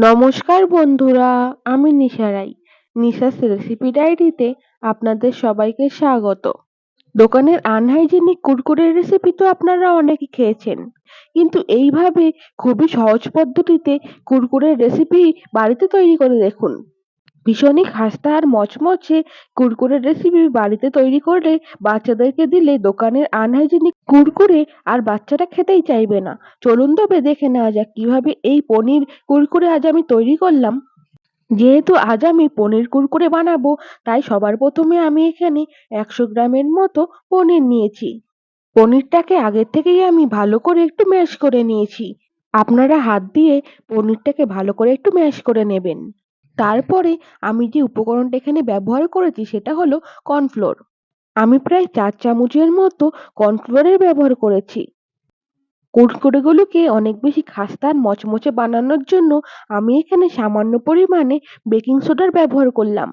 নমস্কার বন্ধুরা, আমি নিশা রাই নিশাস রেসিপি ডায়েরিতে আপনাদের সবাইকে স্বাগত। দোকানের আনহাইজেনিক কুরকুরের রেসিপি তো আপনারা অনেকে খেয়েছেন। কিন্তু এইভাবে খুবই সহজ পদ্ধতিতে কুরকুরের রেসিপি বাড়িতে তৈরি করে দেখুন। ভীষণই খাস্তা আর মচমচে কুরকুরের রেসিপি বাড়িতে তৈরি করলে বাচ্চাদেরকে দিলে দোকানের আনহাইজেনিক কুরকুরে আর বাচ্চারা খেতেই চাইবে না। চলুন তবে দেখে নেওয়া যাক কীভাবে এই পনির কুরকুরে আজ আমি তৈরি করলাম। যেহেতু আজ আমি পনির কুরকুরে বানাবো, তাই সবার প্রথমে আমি এখানে একশো গ্রামের মতো পনির নিয়েছি। পনিরটাকে আগের থেকেই আমি ভালো করে একটু ম্যাশ করে নিয়েছি। আপনারা হাত দিয়ে পনিরটাকে ভালো করে একটু ম্যাশ করে নেবেন। তারপরে আমি যে উপকরণটা এখানে ব্যবহার করেছি সেটা হলো কর্নফ্লোর। আমি প্রায় চার চামচের মতো কর্নফ্লোরের ব্যবহার করেছি। কুরকুরেগুলোকে অনেক বেশি খাস্তা আর মচমচে বানানোর জন্য আমি এখানে সামান্য পরিমাণে বেকিং সোডার ব্যবহার করলাম।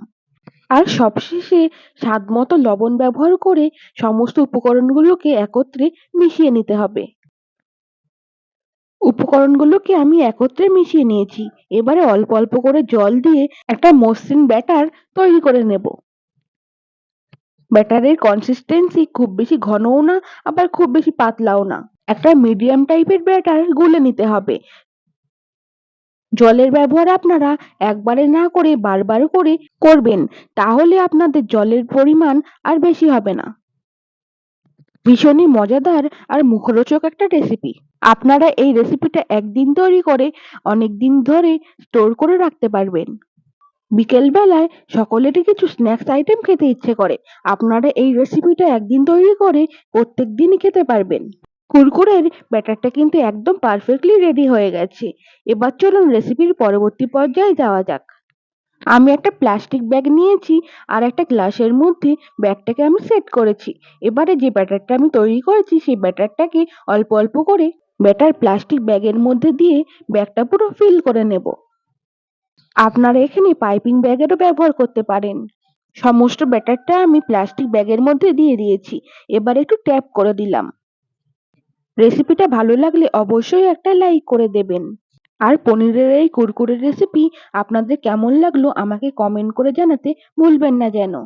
আর সবশেষে স্বাদ মতো লবণ ব্যবহার করে সমস্ত উপকরণগুলোকে একত্রে মিশিয়ে নিতে হবে। উপকরণগুলোকে আমি একত্রে মিশিয়ে নিয়েছি? এবারে অল্প অল্প করে জল দিয়ে একটা মসৃণ ব্যাটার তৈরি করে নেব। ব্যাটারের কনসিস্টেন্সি খুব বেশি ঘনও না, আবার খুব বেশি পাতলাও না। একটা মিডিয়াম টাইপের ব্যাটার গুলে নিতে হবে। জলের ব্যবহার আপনারা একবারে না করে বারবার করে করবেন, তাহলে আপনাদের জলের পরিমাণ আর বেশি হবে না। ভীষণই মজাদার আর মুখরোচক একটা রেসিপি আপনারা এই রেসিপিটা একদিন তৈরি করে অনেক দিন ধরে স্টোর করে রাখতে পারবেন। বিকেল বেলায় সকলেরই কিছু স্ন্যাক্স আইটেম খেতে ইচ্ছে করে। আপনারা এই রেসিপিটা একদিন তৈরি করে প্রত্যেক দিনই খেতে পারবেন। কুরকুরের ব্যাটারটা কিন্তু একদম পারফেক্টলি রেডি হয়ে গেছে। এবার চলুন রেসিপির পরবর্তী পর্যায়ে যাওয়া যাক। আমি একটা প্লাস্টিক ব্যাগ নিয়েছি আর একটা গ্লাসের মধ্যে ব্যাগটাকে আমি সেট করেছি। এবারে যে ব্যাটারটা আমি তৈরি করেছি, সেই ব্যাটারটাকে অল্প অল্প করে ব্যাটার প্লাস্টিক ব্যাগের মধ্যে দিয়ে ব্যাগটা পুরো ফিল করে নেব। আপনারা এখানে পাইপিং ব্যাগেরও ব্যবহার করতে পারেন। সমস্ত ব্যাটারটা আমি প্লাস্টিক ব্যাগের মধ্যে দিয়ে দিয়েছি। এবার একটু ট্যাপ করে দিলাম। রেসিপিটা ভালো লাগলে অবশ্যই একটা লাইক করে দেবেন। আর পনিরের এই কুরকুরে রেসিপি আপনাদের কেমন লাগল আমাকে কমেন্ট করে জানাতে ভুলবেন না যেন।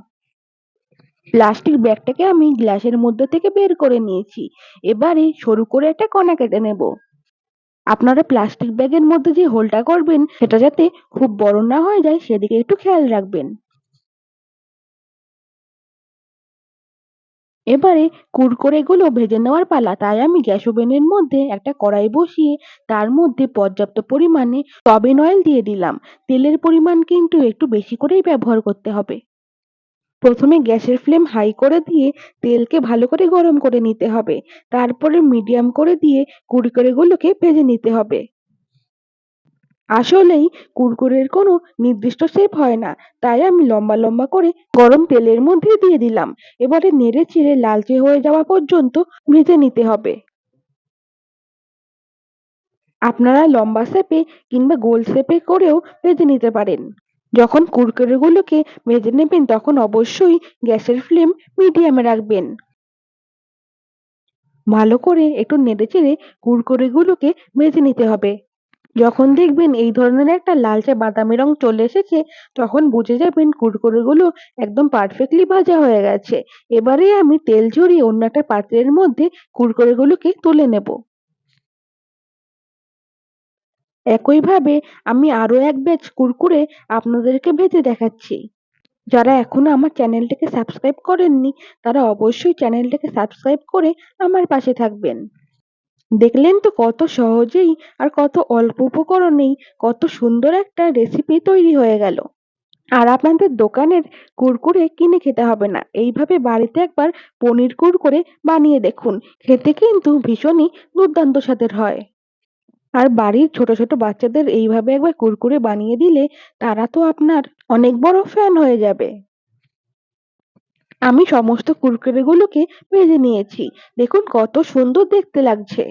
প্লাস্টিক ব্যাগটাকে আমি গ্লাসের মধ্যে থেকে বের করে নিয়েছি। এবারে সরু করে একটা কণা কেটে নেব। আপনারা প্লাস্টিক ব্যাগের মধ্যে যে হোলটা করবেন, সেটা যাতে খুব বড় না হয়ে যায়, সেদিকে একটু খেয়াল রাখবেন। এবারে কুরকুরেগুলো ভেজে নেওয়ার পালা, তাই আমি গ্যাস ওভেনের মধ্যে একটা কড়াই বসিয়ে তার মধ্যে পর্যাপ্ত পরিমাণে সয়াবিন অয়েল দিয়ে দিলাম। তেলের পরিমাণ কিন্তু একটু বেশি করেই ব্যবহার করতে হবে। প্রথমে গ্যাসের ফ্লেম হাই করে দিয়ে তেলকে ভালো করে গরম করে নিতে হবে। তারপরে মিডিয়াম করে দিয়ে কুরকুরেগুলোকে ভেজে নিতে হবে। আসলেই কুরকুরের কোনো নির্দিষ্ট শেপ হয় না। তাই আমি লম্বা লম্বা করে গরম তেলের মধ্যে দিয়ে দিলাম। এবারে নেড়ে চেড়ে লালচে হয়ে যাওয়া পর্যন্ত ভেজে নিতে হবে। আপনারা লম্বা শেপে কিংবা গোল শেপে করেও ভেজে নিতে পারেন। যখন কুরকুরেগুলোকে ভেজে নেবেন, তখন অবশ্যই গ্যাসের ফ্লেম মিডিয়ামে রাখবেন। ভালো করে একটু নেড়ে চেড়ে কুরকুরেগুলোকে ভেজে নিতে হবে। যখন দেখবেন এই ধরনের একটা লালচে বাদামি রং চলে এসেছে, তখন বুঝে যাবেন কুরকুরেগুলো একদম পারফেক্টলি ভাজা হয়ে গেছে। এবারে আমি তেল ঝরিয়ে অন্য একটা পাত্রের মধ্যে কুরকুরেগুলোকে তুলে নেব। একইভাবে আমি আরও এক ব্যাচ কুরকুরে আপনাদেরকে ভেজে দেখাচ্ছি। যারা এখনও আমার চ্যানেলটাকে সাবস্ক্রাইব করেননি, তারা অবশ্যই চ্যানেলটাকে সাবস্ক্রাইব করে আমার পাশে থাকবেন। দেখলেন তো কত সহজেই আর কত অল্প উপকরণেই কত সুন্দর একটা রেসিপি তৈরি হয়ে গেল। আর আপনাদের দোকানের কুরকুরে কিনে খেতে হবে না। এইভাবে বাড়িতে একবার পনির কুরকুরে বানিয়ে দেখুন। খেতে কিন্তু ভীষণই দুর্দান্ত স্বাদের হয়। আর বাড়ির ছোট ছোট বাচ্চাদের এইভাবে একবার কুরকুরে বানিয়ে দিলে তারা তো আপনার অনেক বড় ফ্যান হয়ে যাবে। আমি সমস্ত কুরকুরেগুলোকে ভেজে নিয়েছি। দেখুন কত সুন্দর দেখতে লাগছে।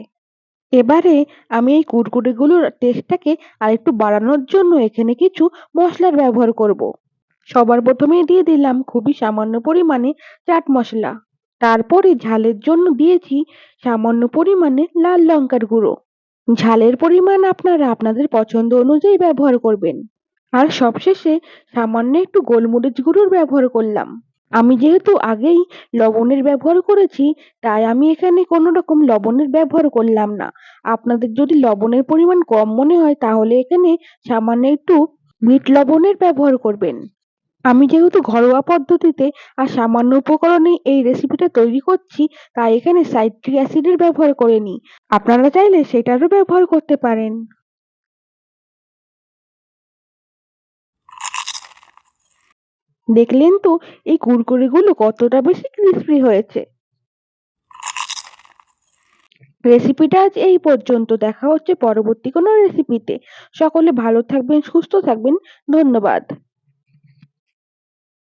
এবারে আমি এই কুরকুরেগুলোর টেস্টটাকে আর একটু বাড়ানোর জন্য এখানে কিছু মশলার ব্যবহার করব। সবার প্রথমেই দিয়ে দিলাম খুবই সামান্য পরিমাণে চাট মশলা। তারপরে ঝালের জন্য দিয়েছি সামান্য পরিমাণে লাল লঙ্কার গুঁড়ো। ঝালের পরিমাণ আপনারা আপনাদের পছন্দ অনুযায়ী ব্যবহার করবেন। আর সবশেষে সামান্য একটু গোলমরিচ গুঁড়োর ব্যবহার করলাম। আমি যেহেতু আগেই লবণের ব্যবহার করেছি, তাই আমি এখানে কোনো রকম লবণের ব্যবহার করলাম না। আপনাদের যদি লবণের পরিমাণ কম মনে হয়, তাহলে এখানে সামান্য একটু বিট লবণের ব্যবহার করবেন। আমি যেহেতু ঘরোয়া পদ্ধতিতে আর সামান্য উপকরণে এই রেসিপিটা তৈরি করছি, তাই এখানে সাইট্রিক অ্যাসিডের ব্যবহার করিনি। আপনারা চাইলে সেটারও ব্যবহার করতে পারেন। দেখলেন তো, এই কুরকুরেগুলো কতটা বেশি ক্রিস্পি হয়েছে। রেসিপিটা আজ এই পর্যন্ত। দেখা হচ্ছে পরবর্তী কোনো রেসিপিতে সকলে ভালো থাকবেন, সুস্থ থাকবেন। ধন্যবাদ।